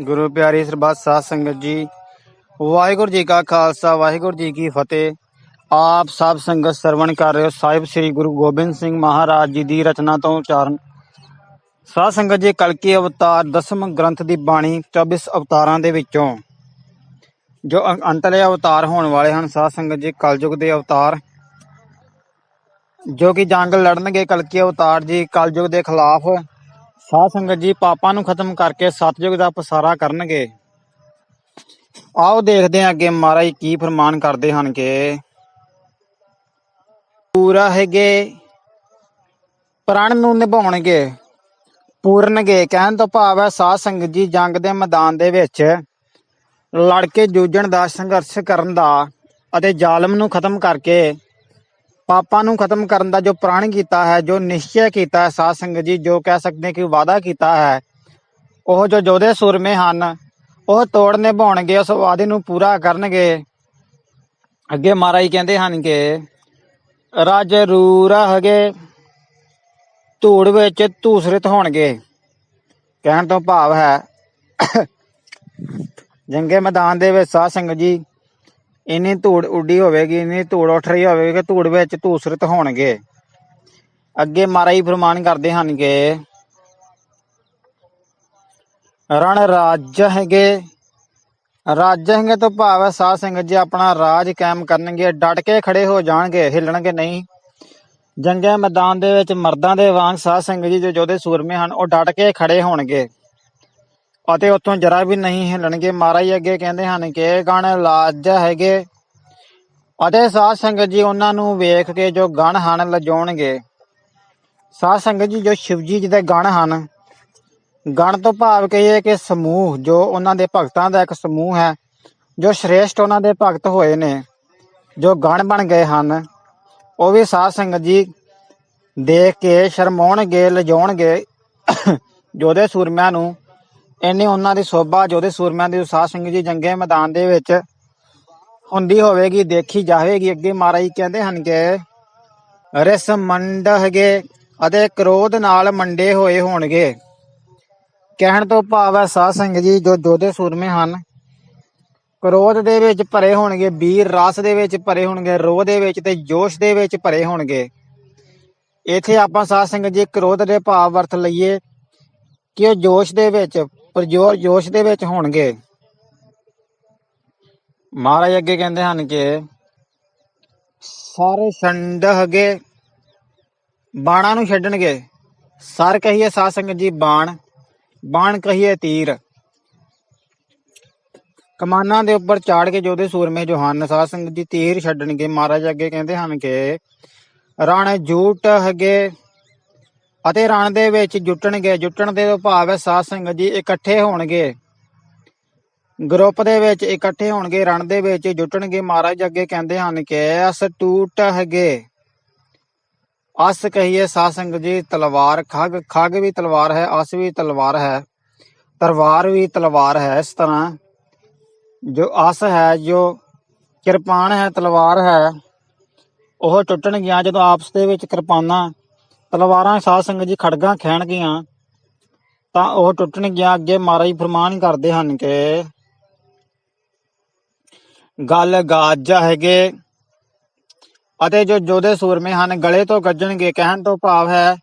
ਗੁਰੂ ਪਿਆਰੀ ਸਰਬੱਤ ਸਾਧ ਸੰਗਤ ਜੀ, ਵਾਹਿਗੁਰੂ ਜੀ ਕਾ ਖਾਲਸਾ, ਵਾਹਿਗੁਰੂ ਜੀ ਕੀ ਫਤਿਹ। ਆਪ ਸਭ ਸੰਗਤ ਸਰਵਣ ਕਰ ਰਹੇ ਹੋ। ਸਾਹਿਬ ਸ੍ਰੀ ਗੁਰੂ ਗੋਬਿੰਦ ਸਿੰਘ ਮਹਾਰਾਜ ਜੀ ਦੀ ਰਚਨਾ ਤੋਂ ਉਚਾਰਨ। ਸਾਧ ਸੰਗਤ ਜੀ, ਕਲਕੀ ਅਵਤਾਰ ਦਸਮ ਗ੍ਰੰਥ ਦੀ ਬਾਣੀ 24 ਅਵਤਾਰਾਂ ਦੇ ਵਿੱਚੋਂ, ਜੋ ਅੰਤਲੇ ਅਵਤਾਰ ਹੋਣ ਵਾਲੇ ਹਨ, ਸਾਧ ਸੰਗਤ ਜੀ, ਕਲਯੁਗ ਦੇ ਅਵਤਾਰ। ਜੋ ਕਿ ਜੰਗ ਲੜਨਗੇ ਕਲਕੀ ਅਵਤਾਰ ਜੀ, ਕਲਯੁਗ ਦੇ ਖਿਲਾਫ। ਸਾਧ ਸੰਗਤ ਜੀ, ਪਾਪਾਂ ਨੂੰ ਖਤਮ ਕਰਕੇ ਸਤਜੁਗ ਦਾ ਪਸਾਰਾ ਕਰਨਗੇ। ਆਓ ਦੇਖਦੇ ਹਾਂ ਅੱਗੇ ਮਹਾਰਾਜ ਕੀ ਫਰਮਾਨ ਕਰਦੇ ਹਨ ਕਿ ਪੂਰਾ ਹੈਗੇ, ਪ੍ਰਣ ਨੂੰ ਨਿਭਾਉਣਗੇ, ਪੂਰਨਗੇ। ਕਹਿਣ ਤੋਂ ਭਾਵ ਹੈ ਸਾਧ ਸੰਗਤ ਜੀ, ਜੰਗ ਦੇ ਮੈਦਾਨ ਦੇ ਵਿੱਚ ਲੜ ਕੇ ਜੂਝਣ ਦਾ ਸੰਘਰਸ਼ ਕਰਨ ਦਾ ਅਤੇ ਜ਼ਾਲਮ ਨੂੰ ਖਤਮ ਕਰਕੇ ਪਾਪਾਂ ਨੂੰ ਖਤਮ ਕਰਨ ਦਾ ਜੋ ਪ੍ਰਣ ਕੀਤਾ ਹੈ, ਜੋ ਨਿਸ਼ਚੈ ਕੀਤਾ ਹੈ, ਸਾਧ ਸੰਗਤ ਜੀ, ਜੋ ਕਹਿ ਸਕਦੇ ਹਾਂ ਕਿ ਵਾਅਦਾ ਕੀਤਾ ਹੈ, ਉਹ ਜੋ ਜੋਧੇ ਸੂਰਮੇ ਹਨ, ਉਹ ਤੋੜ ਨਿਭਾਉਣਗੇ, ਉਸ ਵਾਅਦੇ ਨੂੰ ਪੂਰਾ ਕਰਨਗੇ। ਅੱਗੇ ਮਹਾਰਾਜ ਕਹਿੰਦੇ ਹਨ ਕਿ, ਰਾਜ ਰੂਰਾ ਹਗੇ ਧੂੜ ਵਿੱਚ ਧੂਸਰਿਤ ਹੋਣਗੇ। ਕਹਿਣ ਤੋਂ ਭਾਵ ਹੈ, ਜੰਗੇ ਮੈਦਾਨ ਦੇ ਵਿੱਚ ਸਾਧ ਸੰਗਤ ਜੀ ਇੰਨੀ ਧੂੜ ਉੱਡੀ ਹੋਵੇਗੀ, ਇੰਨੀ ਧੂੜ ਉੱਠ ਰਹੀ ਹੋਵੇਗੀ ਕਿ ਧੂੜ ਵਿੱਚ ਧੂਸਰਿਤ ਹੋਣਗੇ। ਅੱਗੇ ਮਹਾਰਾਜ ਫਰਮਾਨ ਕਰਦੇ ਹਨ ਕਿ ਰਣ ਰਾਜ ਹੈਗੇ ਰਾਜ ਹੈਗੇ ਤੋਂ ਭਾਵ ਹੈ ਸਾਧ ਸੰਗਤ ਜੀ ਆਪਣਾ ਰਾਜ ਕਾਇਮ ਕਰਨਗੇ, ਡਟ ਕੇ ਖੜੇ ਹੋ ਜਾਣਗੇ, ਹਿੱਲਣਗੇ ਨਹੀਂ। ਜੰਗੇ ਮੈਦਾਨ ਦੇ ਵਿੱਚ ਮਰਦਾਂ ਦੇ ਵਾਂਗ ਸਾਧ ਸੰਗਤ ਜੀ ਜੋ ਜੋਧੇ ਸੂਰਮੇ ਹਨ, ਉਹ ਡਟ ਕੇ ਖੜੇ ਹੋਣਗੇ। ਅਤੇ ਉੱਥੋਂ ਜਰਾ ਵੀ ਨਹੀਂ ਹਿਲਣਗੇ। ਮਹਾਰਾਜ ਅੱਗੇ ਕਹਿੰਦੇ ਹਨ ਕਿ ਗਣ ਲਾਜ ਹੈਗੇ। ਅਤੇ ਸਾਧ ਸੰਗਤ ਜੀ, ਉਹਨਾਂ ਨੂੰ ਵੇਖ ਕੇ ਜੋ ਗਣ ਹਨ, ਲਜਾਉਣਗੇ। ਸਾਧ ਸੰਗਤ ਜੀ, ਜੋ ਸ਼ਿਵਜੀ ਜੀ ਦੇ ਗਣ ਹਨ, ਗਣ ਤੋਂ ਭਾਵ ਕਹੀਏ ਕਿ ਸਮੂਹ, ਜੋ ਉਹਨਾਂ ਦੇ ਭਗਤਾਂ ਦਾ ਇੱਕ ਸਮੂਹ ਹੈ, ਜੋ ਸ਼੍ਰੇਸ਼ਟ ਉਹਨਾਂ ਦੇ ਭਗਤ ਹੋਏ ਨੇ, ਜੋ ਗਣ ਬਣ ਗਏ ਹਨ, ਉਹ ਵੀ ਸਾਧ ਸੰਗਤ ਜੀ ਦੇਖ ਕੇ ਸ਼ਰਮਾਉਣਗੇ, ਲਜਾਉਣਗੇ ਜੋਦੇ ਸੂਰਮਿਆਂ ਨੂੰ ਇੰਨੀ ਉਹਨਾਂ ਦੀ ਸੋਭਾ ਜੋਧੇ ਸੂਰਮਿਆਂ ਦੀ ਸਾਧ ਸੰਗਤ ਜੀ ਜੰਗੇ ਮੈਦਾਨ ਦੇ ਵਿੱਚ ਹੁੰਦੀ ਹੋਵੇਗੀ, ਦੇਖੀ ਜਾਵੇਗੀ। ਅੱਗੇ ਮਹਾਰਾਜ ਕਹਿੰਦੇ ਹਨ ਕਿ ਰਿਸ ਮੰਡ ਹੈਗੇ ਅਤੇ ਕ੍ਰੋਧ ਨਾਲ ਮੰਡੇ ਹੋਏ ਹੋਣਗੇ। ਕਹਿਣ ਤੋਂ ਭਾਵ ਹੈ, ਸਾਧ ਸੰਗਤ ਜੀ, ਜੋ ਜੋਧੇ ਸੂਰਮੇ ਹਨ, ਕ੍ਰੋਧ ਦੇ ਵਿੱਚ ਭਰੇ ਹੋਣਗੇ ਵੀਰ ਰਸ ਦੇ ਵਿੱਚ ਭਰੇ ਹੋਣਗੇ, ਰੋਹ ਦੇ ਵਿੱਚ ਤੇ ਜੋਸ਼ ਦੇ ਵਿੱਚ ਭਰੇ ਹੋਣਗੇ। ਇਥੇ ਆਪਾਂ ਸਾਧ ਸੰਗਤ ਜੀ ਕ੍ਰੋਧ ਦੇ ਭਾਵ ਵਰਤ ਲਈਏ ਕਿ ਉਹ ਜੋਸ਼ ਦੇ ਵਿੱਚ ਪ੍ਰਜੋਰ ਜੋਸ਼ ਦੇ ਵਿੱਚ ਹੋਣਗੇ। ਮਹਾਰਾਜ ਅੱਗੇ ਕਹਿੰਦੇ ਹਨ ਕਿ ਸਾਰੇ ਛੰਡ ਬਾਣਾਂ ਨੂੰ ਛੱਡਣਗੇ। ਸਰ ਕਹੀਏ ਸਾਧ ਸੰਗਤ ਜੀ ਬਾਣ ਬਾਣ ਕਹੀਏ ਤੀਰ। ਕਮਾਨਾਂ ਦੇ ਉੱਪਰ ਚਾੜ ਕੇ ਜੋਦੇ ਸੂਰਮੇ ਜੋ ਹਨ ਸਾਧ ਸੰਗਤ ਜੀ ਤੀਰ ਛੱਡਣਗੇ। ਮਹਾਰਾਜ ਅੱਗੇ ਕਹਿੰਦੇ ਹਨ ਕਿ ਰਣ ਜੂਟ ਹਗੇ ਅਤੇ ਰਣ ਦੇ ਵਿੱਚ ਜੁਟਣਗੇ। ਜੁਟਣ ਦੇ ਭਾਵ ਹੈ ਸਾਧ ਸੰਗਤ ਜੀ ਇਕੱਠੇ ਹੋਣਗੇ। ਗਰੁੱਪ ਦੇ ਵਿੱਚ ਇਕੱਠੇ ਹੋਣਗੇ, ਰਣ ਦੇ ਵਿੱਚ ਜੁਟਣਗੇ। ਮਹਾਰਾਜ ਅੱਗੇ ਕਹਿੰਦੇ ਹਨ ਕਿ ਅਸ ਟੂਟ ਹੈਗੇ। ਅਸ ਕਹੀਏ ਸਾਧ ਸੰਗਤ ਜੀ, ਤਲਵਾਰ ਖਗ ਖਗ ਵੀ ਤਲਵਾਰ ਹੈ, ਅਸ ਵੀ ਤਲਵਾਰ ਹੈ ਤਲਵਾਰ ਵੀ ਤਲਵਾਰ ਹੈ। ਇਸ ਤਰ੍ਹਾਂ ਜੋ ਅਸ ਹੈ, ਜੋ ਕਿਰਪਾਨ ਹੈ, ਤਲਵਾਰ ਹੈ, ਉਹ ਟੁੱਟਣਗੀਆਂ ਜਦੋਂ ਆਪਸ ਦੇ ਵਿੱਚ ਕਿਰਪਾਨਾਂ ਤਲਵਾਰਾਂ, ਸਾਧ ਸੰਗਤ ਜੀ ਖੜਗਾ ਖੈਣਗੀਆਂ ਤਾਂ ਉਹ ਟੁੱਟਣਗੀਆਂ ਅੱਗੇ ਮਹਾਰਾਜ ਫਰਮਾਨ ਕਰਦੇ ਹਨ ਕਿ ਗੱਲ ਗਾਜਾ ਹੈਗੇ ਅਤੇ ਜੋ ਜੋਧੇ ਸੂਰਮੇ ਹਨ, ਗਲੇ ਤੋਂ ਗੱਜਣਗੇ, ਕਹਿਣ ਤੋਂ ਭਾਵ ਹੈ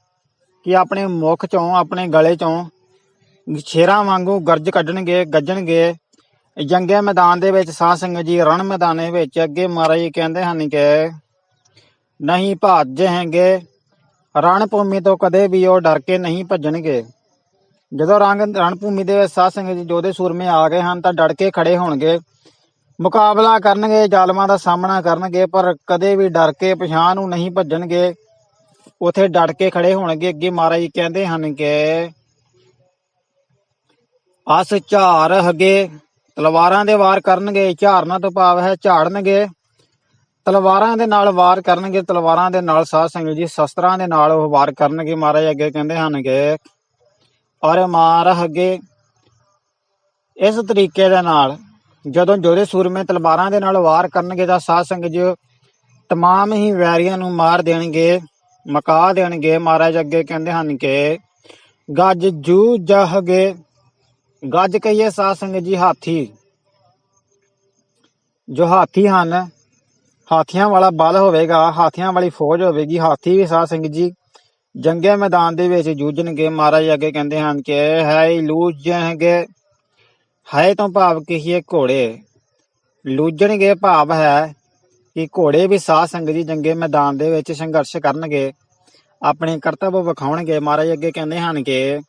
ਕਿ ਆਪਣੇ ਮੁਖ ਚੋਂ, ਆਪਣੇ ਗਲੇ ਚੋਂ ਸ਼ੇਰਾਂ ਵਾਂਗੂ ਗਰਜ ਕੱਢਣਗੇ, ਗੱਜਣਗੇ। ਜੰਗੇ ਮੈਦਾਨ ਦੇ ਵਿੱਚ, ਸਾਧ ਸੰਗਤ ਜੀ, ਰਣ ਮੈਦਾਨੇ ਵਿੱਚ ਅੱਗੇ ਮਹਾਰਾਜ ਕਹਿੰਦੇ ਹਨ ਕਿ ਨਹੀਂ ਭਾਜ ਹੈਗੇ। ਰਣ ਭੂਮੀ ਤੋਂ ਕਦੇ ਵੀ ਉਹ ਡਰ ਕੇ ਨਹੀਂ ਭੱਜਣਗੇ। ਜਦੋਂ ਰੰਗ ਰਣ ਭੂਮੀ ਦੇ ਵਿੱਚ ਸਾਧ ਸੰਗਤ ਜੀ ਜੋਧੇ ਸੂਰਮੇ ਆ ਗਏ ਹਨ ਤਾਂ ਡਰ ਕੇ ਖੜੇ ਹੋਣਗੇ। ਮੁਕਾਬਲਾ ਕਰਨਗੇ, ਜ਼ਾਲਮਾਂ ਦਾ ਸਾਹਮਣਾ ਕਰਨਗੇ, ਪਰ ਕਦੇ ਵੀ ਡਰ ਕੇ ਪਛਾਣ ਨੂੰ ਨਹੀਂ ਭੱਜਣਗੇ। ਉਥੇ ਡਟ ਕੇ ਖੜੇ ਹੋਣਗੇ। ਅੱਗੇ ਮਹਾਰਾਜ ਕਹਿੰਦੇ ਹਨ ਕਿ ਅਸ ਝਾਰ ਹਗੇ, ਤਲਵਾਰਾਂ ਦੇ ਵਾਰ ਕਰਨਗੇ, ਝਾਰਨਾ ਤੋਂ ਭਾਵ ਹੈ ਝਾੜਨਗੇ। ਤਲਵਾਰਾਂ ਦੇ ਨਾਲ ਵਾਰ ਕਰਨਗੇ, ਤਲਵਾਰਾਂ ਦੇ ਨਾਲ ਸਾਧ ਸੰਗਤ ਜੀ, ਸ਼ਸਤਰਾਂ ਦੇ ਨਾਲ ਉਹ ਵਾਰ ਕਰਨਗੇ ਮਹਾਰਾਜ, ਅੱਗੇ ਕਹਿੰਦੇ ਹਨ ਕਿ ਔਰ ਮਾਰ ਹਗੇ। ਇਸ ਤਰੀਕੇ ਦੇ ਨਾਲ ਜਦੋਂ ਜੋਧੇ ਸੂਰਮੇ ਤਲਵਾਰਾਂ ਦੇ ਨਾਲ ਵਾਰ ਕਰਨਗੇ ਤਾਂ ਸਾਧ ਸੰਗਤ ਜੀ ਤਮਾਮ ਹੀ ਵੈਰੀਆਂ ਨੂੰ ਮਾਰ ਦੇਣਗੇ, ਮਕਾ ਦੇਣਗੇ। ਮਹਾਰਾਜ ਅੱਗੇ ਕਹਿੰਦੇ ਹਨ ਕਿ ਗੱਜ ਜੂ ਜਹਗੇ। ਗੱਜ ਕਹੀਏ ਸਾਧ ਸੰਗਤ ਜੀ, ਹਾਥੀ। ਜੋ ਹਾਥੀ ਹਨ ਹਾਥੀਆਂ ਵਾਲਾ ਬਲ ਹੋਵੇਗਾ, ਹਾਥੀਆਂ ਵਾਲੀ ਫੌਜ ਹੋਵੇਗੀ। ਹਾਥੀ ਵੀ ਸਾਧ ਸਿੰਘ ਜੀ ਜੰਗੇ ਮੈਦਾਨ ਦੇ ਵਿੱਚ ਜੂਝਣਗੇ। ਮਹਾਰਾਜ ਅੱਗੇ ਕਹਿੰਦੇ ਹਨ ਕਿ ਹੈ ਲੂਝਣਗੇ ਹੈ ਤੋਂ ਭਾਵ ਕਹੀਏ ਘੋੜੇ। ਲੂਝਣਗੇ ਭਾਵ ਹੈ ਕਿ ਘੋੜੇ ਵੀ ਸਾਧ ਸੰਗਤ ਜੀ ਜੰਗੇ ਮੈਦਾਨ ਦੇ ਵਿੱਚ ਸੰਘਰਸ਼ ਕਰਨਗੇ, ਆਪਣੇ ਕਰਤੱਵ ਵਿਖਾਉਣਗੇ। ਮਹਾਰਾਜ ਅੱਗੇ ਕਹਿੰਦੇ ਹਨ ਕਿ,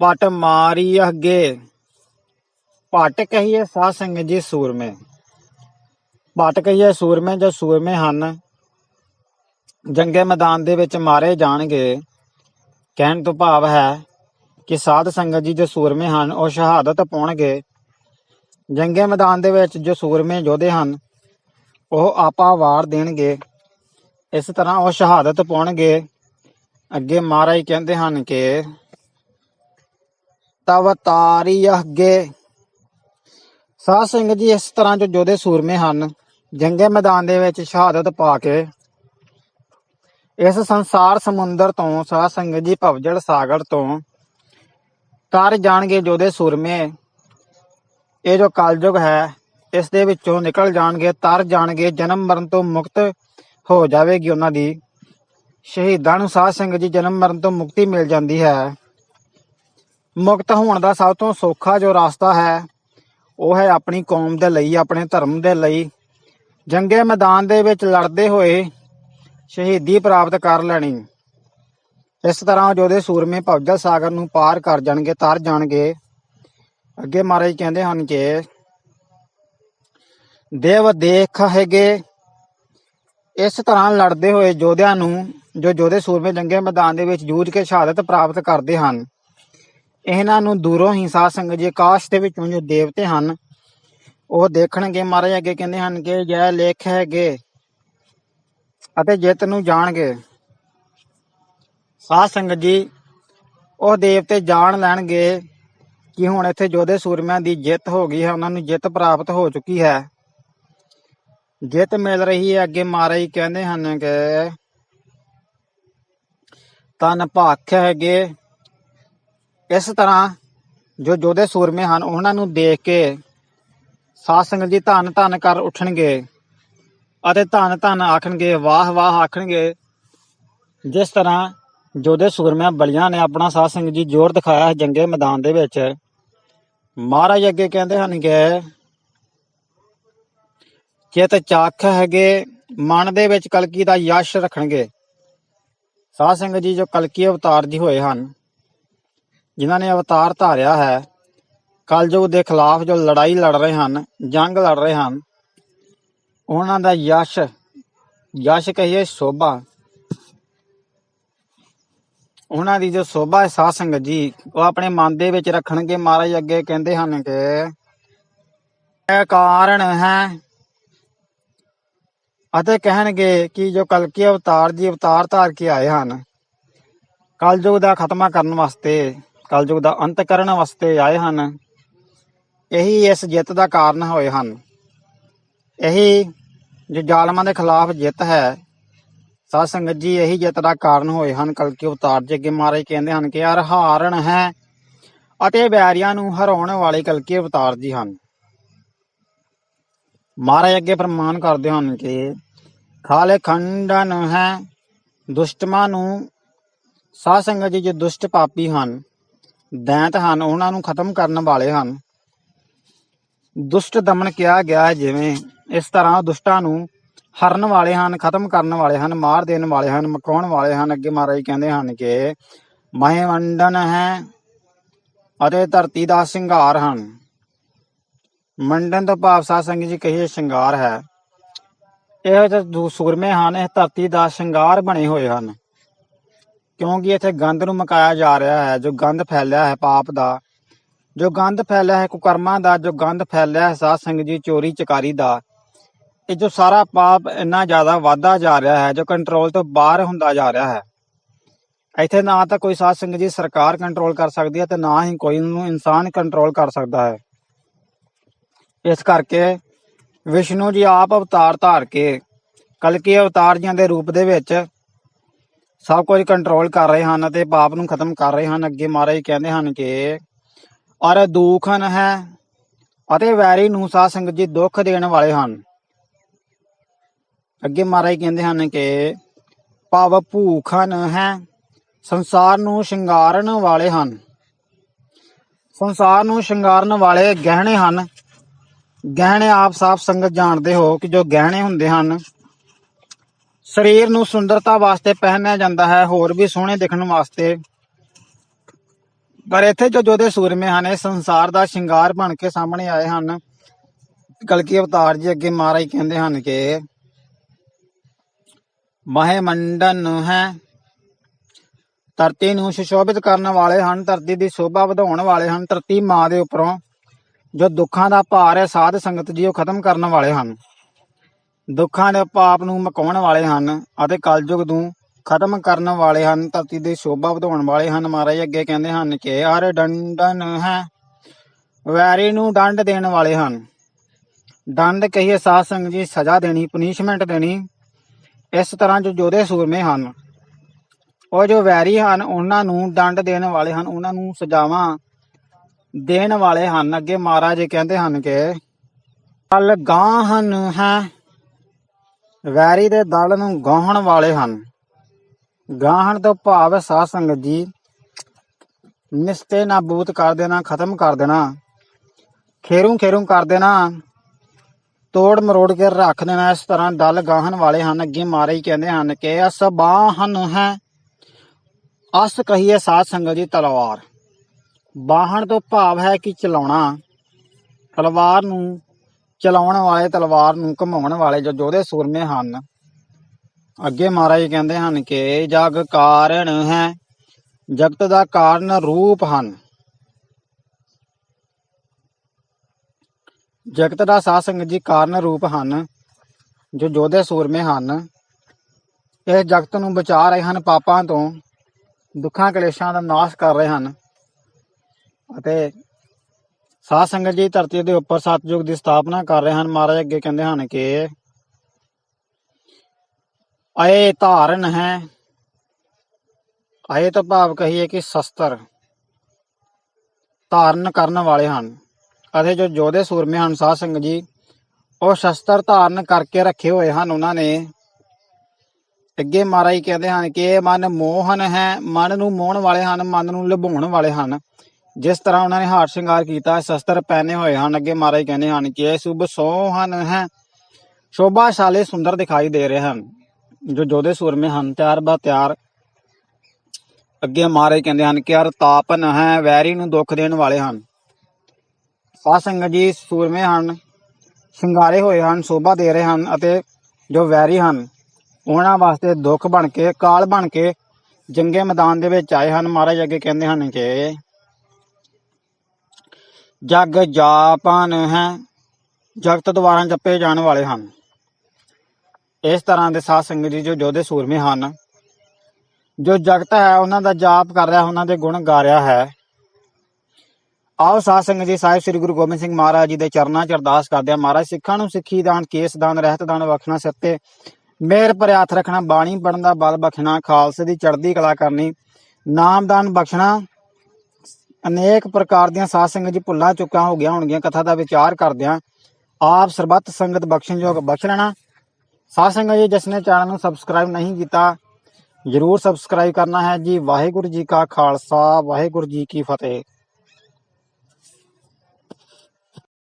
ਪਟ ਮਾਰੀ ਅੱਗੇ, ਪਟ ਕਹੀਏ ਸਾਧ ਸੰਗਤ ਜੀ ਸੂਰਮੇ। ਪਟ ਕਹੀਏ ਸੂਰਮੇ ਜੋ ਸੂਰਮੇ ਹਨ, ਜੰਗੇ ਮੈਦਾਨ ਦੇ ਵਿੱਚ ਮਾਰੇ ਜਾਣਗੇ। ਕਹਿਣ ਤੋਂ ਭਾਵ ਹੈ ਕਿ ਸਾਧ ਸੰਗਤ ਜੀ ਜੋ ਸੂਰਮੇ ਹਨ, ਉਹ ਸ਼ਹਾਦਤ ਪਾਉਣਗੇ। ਜੰਗੇ ਮੈਦਾਨ ਦੇ ਵਿੱਚ ਜੋ ਸੂਰਮੇ ਯੋਧੇ ਹਨ, ਉਹ ਆਪਾ ਵਾਰ ਦੇਣਗੇ। ਇਸ ਤਰ੍ਹਾਂ ਉਹ ਸ਼ਹਾਦਤ ਪਾਉਣਗੇ। ਅੱਗੇ ਮਹਾਰਾਜ ਕਹਿੰਦੇ ਹਨ ਕਿ, ਤਵ ਤਾਰੀ ਅੱਗੇ। ਸਾਧ ਸਿੰਘ ਜੀ ਇਸ ਤਰ੍ਹਾਂ ਜੋ ਯੋਧੇ ਸੂਰਮੇ ਹਨ ਜੰਗੇ ਮੈਦਾਨ ਦੇ ਵਿੱਚ ਸ਼ਹਾਦਤ ਪਾ ਕੇ ਇਸ ਸੰਸਾਰ ਸਮੁੰਦਰ ਤੋਂ ਸਾਧ ਸੰਗਤ ਜੀ ਭਵਜਲ ਸਾਗਰ ਤੋਂ ਤਰ ਜਾਣਗੇ ਯੋਧੇ ਸੂਰਮੇ। ਇਹ ਜੋ ਕਲਯੁਗ ਹੈ, ਇਸ ਦੇ ਵਿੱਚੋਂ ਨਿਕਲ ਜਾਣਗੇ, ਤਰ ਜਾਣਗੇ, ਜਨਮ ਮਰਨ ਤੋਂ ਮੁਕਤ ਹੋ ਜਾਵੇਗੀ ਉਹਨਾਂ ਦੀ। ਸ਼ਹੀਦਾਂ ਨੂੰ ਸਾਧ ਸੰਗਤ ਜੀ ਜਨਮ ਮਰਨ ਤੋਂ ਮੁਕਤੀ ਮਿਲ ਜਾਂਦੀ ਹੈ। ਮੁਕਤ ਹੋਣ ਦਾ ਸਭ ਤੋਂ ਸੌਖਾ ਜੋ ਰਾਸਤਾ ਹੈ, ਉਹ ਹੈ ਆਪਣੀ ਕੌਮ ਦੇ ਲਈ, ਆਪਣੇ ਧਰਮ ਦੇ ਲਈ। ਜੰਗੇ ਮੈਦਾਨ ਦੇ ਵਿੱਚ ਲੜਦੇ ਹੋਏ ਸ਼ਹੀਦੀ ਪ੍ਰਾਪਤ ਕਰ ਲੈਣੀ। ਇਸ ਤਰ੍ਹਾਂ ਜੋਦੇ ਸੂਰਮੇ ਭਵਜਲ ਸਾਗਰ ਨੂੰ ਪਾਰ ਕਰ ਜਾਣਗੇ, ਤਰ ਜਾਣਗੇ। ਅੱਗੇ ਮਹਾਰਾਜ ਕਹਿੰਦੇ ਹਨ ਕਿ ਦੇਵ ਦੇਖ ਹੈਗੇ। ਇਸ ਤਰ੍ਹਾਂ ਲੜਦੇ ਹੋਏ ਯੋਧਿਆਂ ਨੂੰ, ਜੋ ਯੋਧੇ ਸੂਰਮੇ ਜੰਗੇ ਮੈਦਾਨ ਦੇ ਵਿੱਚ ਜੂਝ ਕੇ ਸ਼ਹਾਦਤ ਪ੍ਰਾਪਤ ਕਰਦੇ ਹਨ, ਇਹਨਾਂ ਨੂੰ ਦੂਰੋਂ ਹੀ ਸਾਧ ਸੰਗਤ ਜੀ ਆਕਾਸ਼ ਦੇ ਵਿੱਚੋਂ ਜੋ ਦੇਵਤੇ ਹਨ ਉਹ ਦੇਖਣਗੇ ਮਹਾਰਾਜ ਅੱਗੇ ਕਹਿੰਦੇ ਹਨ ਕਿ ਜੈ ਲੇਖ ਹੈਗੇ ਅਤੇ ਜਿੱਤ ਨੂੰ ਜਾਣਗੇ। ਸਾਧ ਸੰਗਤ ਜੀ, ਉਹ ਦੇਵਤੇ ਜਾਣ ਲੈਣਗੇ ਕਿ ਹੁਣ ਇੱਥੇ ਜੋਧੇ ਸੂਰਮਿਆਂ ਦੀ ਜਿੱਤ ਹੋ ਗਈ ਹੈ, ਉਹਨਾਂ ਨੂੰ ਜਿੱਤ ਪ੍ਰਾਪਤ ਹੋ ਚੁੱਕੀ ਹੈ। ਜਿੱਤ ਮਿਲ ਰਹੀ ਹੈ ਅੱਗੇ ਮਹਾਰਾਜ ਕਹਿੰਦੇ ਹਨ ਕਿ ਤਨ ਭਾਖ ਹੈਗੇ। ਇਸ ਤਰ੍ਹਾਂ ਜੋ ਜੋਧੇ ਸੂਰਮੇ ਹਨ, ਉਹਨਾਂ ਨੂੰ ਦੇਖ ਕੇ ਸਾਧ ਸੰਗਤ ਜੀ ਧੰਨ ਧੰਨ ਕਰ ਉੱਠਣਗੇ ਅਤੇ ਧੰਨ ਧੰਨ ਆਖਣਗੇ, ਵਾਹ ਵਾਹ ਆਖਣਗੇ। ਜਿਸ ਤਰ੍ਹਾਂ ਜੋਧੇ ਸੂਰਮਿਆਂ ਬਲੀਆਂ ਨੇ ਆਪਣਾ ਸਾਧ ਸੰਗਤ ਜੀ ਜ਼ੋਰ ਦਿਖਾਇਆ ਹੈ ਜੰਗੇ ਮੈਦਾਨ ਦੇ ਵਿੱਚ। ਮਹਾਰਾਜ ਅੱਗੇ ਕਹਿੰਦੇ ਹਨ ਕਿ ਚਿਤ ਚੱਖ ਹੈਗੇ, ਮਨ ਦੇ ਵਿੱਚ ਕਲਕੀ ਦਾ ਯਸ਼ ਰੱਖਣਗੇ। ਸਾਧ ਸੰਗਤ ਜੀ ਜੋ ਕਲਕੀ ਅਵਤਾਰ ਜੀ ਹੋਏ ਹਨ, ਜਿਨ੍ਹਾਂ ਨੇ ਅਵਤਾਰ ਧਾਰਿਆ ਹੈ ਕਲਯੁਗ ਦੇ ਖਿਲਾਫ ਜੋ ਲੜਾਈ ਲੜ ਰਹੇ ਹਨ, ਜੰਗ ਲੜ ਰਹੇ ਹਨ, ਉਹਨਾਂ ਦਾ ਯਸ਼ ਯਸ਼ ਕਹੀਏ ਸ਼ੋਭਾ। ਉਹਨਾਂ ਦੀ ਜੋ ਸ਼ੋਭਾ ਹੈ ਸਾਧ ਸੰਗਤ ਜੀ, ਉਹ ਆਪਣੇ ਮਨ ਦੇ ਵਿੱਚ ਰੱਖਣਗੇ ਮਹਾਰਾਜ ਅੱਗੇ ਕਹਿੰਦੇ ਹਨ ਕਿ ਇਹ ਕਾਰਨ ਹੈ ਅਤੇ ਕਹਿਣਗੇ ਕਿ ਜੋ ਕਲਕੀ ਅਵਤਾਰ ਜੀ ਅਵਤਾਰ ਧਾਰ ਕੇ ਆਏ ਹਨ, ਕਲਯੁਗ ਦਾ ਖਤਮਾ ਕਰਨ ਵਾਸਤੇ, ਕਲਯੁਗ ਦਾ ਅੰਤ ਕਰਨ ਵਾਸਤੇ ਆਏ ਹਨ ਇਹੀ ਇਸ ਜਿੱਤ ਦਾ ਕਾਰਨ ਹੋਏ ਹਨ। ਇਹੀ ਜੋ ਜ਼ਾਲਮਾਂ ਦੇ ਖਿਲਾਫ ਜਿੱਤ ਹੈ ਸਾਧ ਸੰਗਤ ਜੀ, ਇਹੀ ਜਿੱਤ ਦਾ ਕਾਰਨ ਹੋਏ ਹਨ। ਕਲਕੀ ਅਵਤਾਰ ਜੀ ਅੱਗੇ ਮਹਾਰਾਜ ਕਹਿੰਦੇ ਹਨ ਕਿ ਹਰ ਹਾਰਨ ਹੈ ਅਤੇ ਵੈਰੀਆਂ ਨੂੰ ਹਰਾਉਣ ਵਾਲੇ ਕਲਕੀ ਅਵਤਾਰ ਜੀ ਹਨ। ਮਹਾਰਾਜ ਅੱਗੇ ਪ੍ਰਮਾਨ ਕਰਦੇ ਹਨ ਕਿ ਖਾਲੇ ਖੰਡਨ ਹੈ, ਦੁਸ਼ਟਮਾਂ ਨੂੰ ਸਾਧ ਸੰਗਤ ਜੀ, ਜੋ ਦੁਸ਼ਟ ਪਾਪੀ ਹਨ, ਦੈਂਤ ਹਨ, ਉਹਨਾਂ ਨੂੰ ਖਤਮ ਕਰਨ ਵਾਲੇ ਹਨ। ਦੁਸ਼ਟ ਦਮਨ ਕਿਹਾ ਗਿਆ ਹੈ ਜਿਵੇਂ, ਇਸ ਤਰ੍ਹਾਂ ਦੁਸ਼ਟਾਂ ਨੂੰ ਹਰਨ ਵਾਲੇ ਹਨ, ਖਤਮ ਕਰਨ ਵਾਲੇ ਹਨ, ਮਾਰ ਦੇਣ ਵਾਲੇ ਹਨ, ਮਕਾਉਣ ਵਾਲੇ ਹਨ। ਅੱਗੇ ਮਹਾਰਾਜ ਕਹਿੰਦੇ ਹਨ ਕਿ ਮਹਿਮੰਡਨ ਹੈ ਅਤੇ ਧਰਤੀ ਦਾ ਸ਼ਿੰਗਾਰ ਹਨ। ਮੰਡਨ ਤੋਂ ਭਾਵ ਸਾਧ ਸੰਗਤ ਜੀ ਕਹੀਏ ਸ਼ਿੰਗਾਰ ਹੈ। ਇਹ ਜੋ ਸੂਰਮੇ ਹਨ, ਇਹ ਧਰਤੀ ਦਾ ਸ਼ਿੰਗਾਰ ਬਣੇ ਹੋਏ ਹਨ। ਕਿਉਂਕਿ ਇੱਥੇ ਗੰਦ ਨੂੰ ਮਕਾਇਆ ਜਾ ਰਿਹਾ ਹੈ, ਜੋ ਗੰਦ ਫੈਲਿਆ ਹੈ ਪਾਪ ਦਾ ਜੋ ਗੰਦ ਫੈਲਿਆ ਹੈ ਕੁਕਰਮਾਂ ਦਾ, ਜੋ ਗੰਦ ਫੈਲਿਆ ਹੈ ਸਾਧ ਸੰਗਤ ਜੀ ਚੋਰੀ ਚਕਾਰੀ ਦਾ, ਇਹ ਜੋ ਸਾਰਾ ਪਾਪ ਇੰਨਾ ਜ਼ਿਆਦਾ ਵਾਧਾ ਜਾ ਰਿਹਾ ਹੈ, ਜੋ ਕੰਟਰੋਲ ਤੋਂ ਬਾਹਰ ਹੁੰਦਾ ਜਾ ਰਿਹਾ ਹੈ, ਇੱਥੇ ਨਾ ਤਾਂ ਕੋਈ ਸਾਧ ਸੰਗਤ ਜੀ ਸਰਕਾਰ ਕੰਟਰੋਲ ਕਰ ਸਕਦੀ ਹੈ ਤੇ ਨਾ ਹੀ ਕੋਈ ਨੂੰ ਇਨਸਾਨ ਕੰਟਰੋਲ ਕਰ ਸਕਦਾ ਹੈ। ਇਸ ਕਰਕੇ ਵਿਸ਼ਨੂੰ ਜੀ ਆਪ ਅਵਤਾਰ ਧਾਰ ਕੇ ਕਲਕੀ ਅਵਤਾਰ ਜੀਆਂ ਦੇ ਰੂਪ ਦੇ ਵਿੱਚ ਸਭ ਕੁਝ ਕੰਟਰੋਲ ਕਰ ਰਹੇ ਹਨ ਅਤੇ ਪਾਪ ਨੂੰ ਖਤਮ ਕਰ ਰਹੇ ਹਨ। ਅੱਗੇ ਮਹਾਰਾਜ ਕਹਿੰਦੇ ਹਨ ਕਿ ਔਰ ਦੁਖਨ ਹੈ ਅਤੇ ਵੈਰੀ ਨੂੰ ਸਾਧ ਸੰਗਤ ਜੀ ਦੁੱਖ ਦੇਣ ਵਾਲੇ ਹਨ। ਅੱਗੇ ਮਹਾਰਾਜ ਕਹਿੰਦੇ ਹਨ ਕਿ ਭਾਵ ਭੂਖਨ ਹੈ, ਸੰਸਾਰ ਨੂੰ ਸ਼ਿੰਗਾਰਨ ਵਾਲੇ ਹਨ। ਸੰਸਾਰ ਨੂੰ ਸ਼ਿੰਗਾਰਨ ਵਾਲੇ ਗਹਿਣੇ ਹਨ। ਗਹਿਣੇ ਆਪ ਸਾਫ਼ ਸੰਗਤ ਜਾਣਦੇ ਹੋ ਕਿ ਜੋ ਗਹਿਣੇ ਹੁੰਦੇ ਹਨ, ਸਰੀਰ ਨੂੰ ਸੁੰਦਰਤਾ ਵਾਸਤੇ ਪਹਿਨਿਆ ਜਾਂਦਾ ਹੈ, ਹੋਰ ਵੀ ਸੋਹਣੇ ਦਿਖਣ ਵਾਸਤੇ ਪਰ ਇੱਥੇ ਜੋ ਜੋਧੇ ਸੂਰਮੇ ਹਨ, ਇਹ ਸੰਸਾਰ ਦਾ ਸ਼ਿੰਗਾਰ ਬਣ ਕੇ ਸਾਹਮਣੇ ਆਏ ਹਨ। ਕਲਕੀ ਅਵਤਾਰ ਜੀ ਅੱਗੇ ਮਹਾਰਾਜ ਕਹਿੰਦੇ ਹਨ ਕਿ ਮਹੇ ਮੰਡਨ ਹੈ, ਧਰਤੀ ਨੂੰ ਸੁਸ਼ੋਭਿਤ ਕਰਨ ਵਾਲੇ ਹਨ, ਧਰਤੀ ਦੀ ਸ਼ੋਭਾ ਵਧਾਉਣ ਵਾਲੇ ਹਨ, ਧਰਤੀ ਮਾਂ ਦੇ ਉੱਪਰੋਂ ਜੋ ਦੁੱਖਾਂ ਦਾ ਭਾਰ ਹੈ, ਸਾਧ ਸੰਗਤ ਜੀ ਉਹ ਖਤਮ ਕਰਨ ਵਾਲੇ ਹਨ। ਦੁੱਖਾਂ ਦੇ ਪਾਪ ਨੂੰ ਮਕਾਉਣ ਵਾਲੇ ਹਨ ਅਤੇ ਕਲਯੁਗ ਨੂੰ ਖਤਮ ਕਰਨ ਵਾਲੇ ਹਨ, ਧਰਤੀ ਦੀ ਸ਼ੋਭਾ ਵਧਾਉਣ ਵਾਲੇ ਹਨ। ਮਹਾਰਾਜ ਅੱਗੇ ਕਹਿੰਦੇ ਹਨ ਕਿ ਹਰ ਡੰਡਨ ਹੈ, ਵੈਰੀ ਨੂੰ ਡੰਡ ਦੇਣ ਵਾਲੇ ਹਨ। ਡੰਡ ਕਹੀਏ ਸਾਧ ਸੰਗਤ ਜੀ, ਸਜ਼ਾ ਦੇਣੀ ਪਨਿਸ਼ਮੈਂਟ ਦੇਣੀ, ਇਸ ਤਰ੍ਹਾਂ ਜੋ ਜੋਧੇ ਸੂਰਮੇ ਹਨ। ਉਹ ਜੋ ਵੈਰੀ ਹਨ, ਉਹਨਾਂ ਨੂੰ ਡੰਡ ਦੇਣ ਵਾਲੇ ਹਨ, ਉਹਨਾਂ ਨੂੰ ਸਜ਼ਾਵਾਂ ਦੇਣ ਵਾਲੇ ਹਨ। ਅੱਗੇ ਮਹਾਰਾਜ ਕਹਿੰਦੇ ਹਨ ਕਿ ਦਲ ਗਾਹਨ ਹੈ, ਵੈਰੀ ਦੇ ਦਲ ਨੂੰ ਗਾਹਣ ਵਾਲੇ ਹਨ। ਗਾਹਣ ਤੋਂ ਭਾਵ ਹੈ ਸਾਧ ਸੰਗਤ ਜੀ ਨਿਸਤੇ ਨਾਬੂਤ ਕਰ ਦੇਣਾ, ਖਤਮ ਕਰ ਦੇਣਾ। ਖੇਰੂ ਖੇਰੂ ਕਰ ਦੇਣਾ। ਤੋੜ ਮਰੋੜ ਕੇ ਰੱਖ ਦੇਣਾ, ਇਸ ਤਰ੍ਹਾਂ ਦਲ ਗਾਹਣ ਵਾਲੇ ਹਨ, ਅੱਗੇ ਮਾਰੇ ਹੀ ਕਹਿੰਦੇ ਹਨ ਕਿ ਅਸਬਾਹਨ ਹੈ। ਅਸ ਕਹੀਏ ਸਾਧ ਸੰਗਤ ਜੀ ਤਲਵਾਰ। ਬਾਹਣ ਤੋਂ ਭਾਵ ਹੈ ਕਿ ਚਲਾਉਣਾ। ਤਲਵਾਰ ਨੂੰ ਚਲਾਉਣ ਵਾਲੇ, ਤਲਵਾਰ ਨੂੰ ਘਮਾਉਣ ਵਾਲੇ ਜੋ ਜੋਧੇ ਸੂਰਮੇ ਹਨ। ਅੱਗੇ ਮਹਾਰਾਜ ਕਹਿੰਦੇ ਹਨ ਕਿ ਜਗ ਕਾਰਨ ਹੈ, ਜਗਤ ਦਾ ਕਾਰਨ ਰੂਪ ਹਨ। ਜਗਤ ਦਾ ਸਾਧ ਸੰਗਤ ਜੀ ਕਾਰਨ ਰੂਪ ਹਨ, ਜੋ ਜੋਧੇ ਸੂਰਮੇ ਹਨ। ਇਹ ਜਗਤ ਨੂੰ ਬਚਾ ਰਹੇ ਹਨ, ਪਾਪਾਂ ਤੋਂ ਦੁੱਖਾਂ ਕਲੇਸ਼ਾਂ ਦਾ ਨਾਸ਼ ਕਰ ਰਹੇ ਹਨ। ਅਤੇ ਸਾਧ ਸੰਗਤ ਜੀ ਧਰਤੀ ਦੇ ਉੱਪਰ ਸਤਜੁਗ ਦੀ ਸਥਾਪਨਾ ਕਰ ਰਹੇ ਹਨ। ਮਹਾਰਾਜ ਅੱਗੇ ਕਹਿੰਦੇ ਹਨ ਕਿ ਅਏ ਧਾਰਨ ਹੈ। ਅਏ ਤੋਂ ਭਾਵ ਕਹੀਏ ਕਿ ਸ਼ਸਤਰ ਧਾਰਨ ਕਰਨ ਵਾਲੇ ਹਨ। ਅਤੇ ਜੋ ਜੋਧੇ ਸੂਰਮੇ ਹਨ, ਸਾਧ ਸੰਗਤ ਜੀ, ਉਹ ਸ਼ਸਤਰ ਧਾਰਨ ਕਰਕੇ ਰੱਖੇ ਹੋਏ ਹਨ। ਉਹਨਾਂ ਨੇ ਅੱਗੇ ਮਹਾਰਾਜ ਕਹਿੰਦੇ ਹਨ ਕਿ ਇਹ ਮਨ ਮੋਹਨ ਹੈ, ਮਨ ਨੂੰ ਮੋਹਣ ਵਾਲੇ ਹਨ, ਮਨ ਨੂੰ ਲੁਭਾਉਣ ਵਾਲੇ ਹਨ। ਜਿਸ ਤਰ੍ਹਾਂ ਉਹਨਾਂ ਨੇ ਹਾਰ ਸ਼ਿੰਗਾਰ ਕੀਤਾ, ਸ਼ਸਤਰ ਪਹਿਨੇ ਹੋਏ ਹਨ। ਅੱਗੇ ਮਹਾਰਾਜ ਕਹਿੰਦੇ ਹਨ ਕਿ ਇਹ ਸ਼ੁਭ ਸੋਹਨ ਹੈ, ਸ਼ੋਭਾਸ਼ਾਲੀ ਸੁੰਦਰ ਦਿਖਾਈ ਦੇ ਰਹੇ ਹਨ। ਜੋ ਜੋਧੇ ਸੂਰਮੇ ਹਨ, ਤਿਆਰ ਬਾ ਤਿਆਰ। ਅੱਗੇ ਮਹਾਰਾਜ ਕਹਿੰਦੇ ਹਨ ਕਿ ਅਰ ਤਾਪਨ ਹੈ, ਵੈਰੀ ਨੂੰ ਦੁੱਖ ਦੇਣ ਵਾਲੇ ਹਨ। ਸਾਧ ਸੰਗਤ ਜੀ ਸੂਰਮੇ ਹਨ, ਸ਼ਿੰਗਾਰੇ ਹੋਏ ਹਨ, ਸ਼ੋਭਾ ਦੇ ਰਹੇ ਹਨ ਅਤੇ ਜੋ ਵੈਰੀ ਹਨ, ਉਹਨਾਂ ਵਾਸਤੇ ਦੁੱਖ ਬਣ ਕੇ, ਕਾਲ ਬਣ ਕੇ ਜੰਗੇ ਮੈਦਾਨ ਦੇ ਵਿੱਚ ਆਏ ਹਨ। ਮਹਾਰਾਜ ਅੱਗੇ ਕਹਿੰਦੇ ਹਨ ਕਿ ਜਗ ਜਾਪਨ ਹੈ, ਜਗਤ ਦੁਆਰਾ ਜਪੇ ਜਾਣ ਵਾਲੇ ਹਨ। ਇਸ ਤਰ੍ਹਾਂ ਦੇ ਸਾਧ ਸੰਗਤ ਜੀ ਜੋ ਜੋਧੇ ਸੂਰਮੇ ਹਨ, ਜੋ ਜਗਤ ਹੈ, ਉਹਨਾਂ ਦਾ ਜਾਪ ਕਰ ਰਿਹਾ, ਉਹਨਾਂ ਦੇ ਗੁਣ ਗਾ ਰਿਹਾ ਹੈ। ਆਓ ਸਾਧ ਸੰਗਤ ਜੀ, ਸਾਹਿਬ ਸ੍ਰੀ ਗੁਰੂ ਗੋਬਿੰਦ ਸਿੰਘ ਮਹਾਰਾਜ ਜੀ ਦੇ ਚਰਨਾਂ 'ਚ ਅਰਦਾਸ ਕਰਦੇ ਆ ਮਹਾਰਾਜ, ਸਿੱਖਾਂ ਨੂੰ ਸਿੱਖੀ ਦਾਨ, ਕੇਸ ਦਾਨ, ਰਹਿਤ ਦਾਨ ਬਖਸ਼ਣਾ ਸਿਰ ਮੇਰ ਪਰ ਹੱਥ ਰੱਖਣਾ, ਬਾਣੀ ਪੜਨ ਦਾ ਬਲ ਬਖਸ਼ਣਾ, ਖਾਲਸੇ ਦੀ ਚੜ੍ਹਦੀ ਕਲਾ ਕਰਨੀ ਨਾਮਦਾਨ ਬਖਸ਼ਣਾ, ਅਨੇਕ ਪ੍ਰਕਾਰ ਦੀਆਂ ਸਾਧ ਸੰਗਤ ਜੀ ਭੁੱਲਾਂ ਚੁੱਕਾਂ ਹੋ ਗਿਆ ਹੋਣਗੀਆਂ, ਕਥਾ ਦਾ ਵਿਚਾਰ ਕਰਦਿਆਂ ਆਪ ਸਰਬੱਤ ਸੰਗਤ ਬਖਸ਼ਣਯੋਗ ਬਖਸ਼ਣਾ ਸਾਧ ਸੰਗਤ ਜੀ, ਜਿਸ ਨੇ ਚੈਨਲ ਨੂੰ ਸਬਸਕ੍ਰਾਈਬ ਨਹੀਂ ਕੀਤਾ, ਜਰੂਰ ਸਬਸਕ੍ਰਾਈਬ ਕਰਨਾ ਹੈ ਜੀ। ਵਾਹਿਗੁਰੂ ਜੀ ਕਾ ਖਾਲਸਾ, ਵਾਹਿਗੁਰੂ ਜੀ ਕੀ ਫਤਿਹ।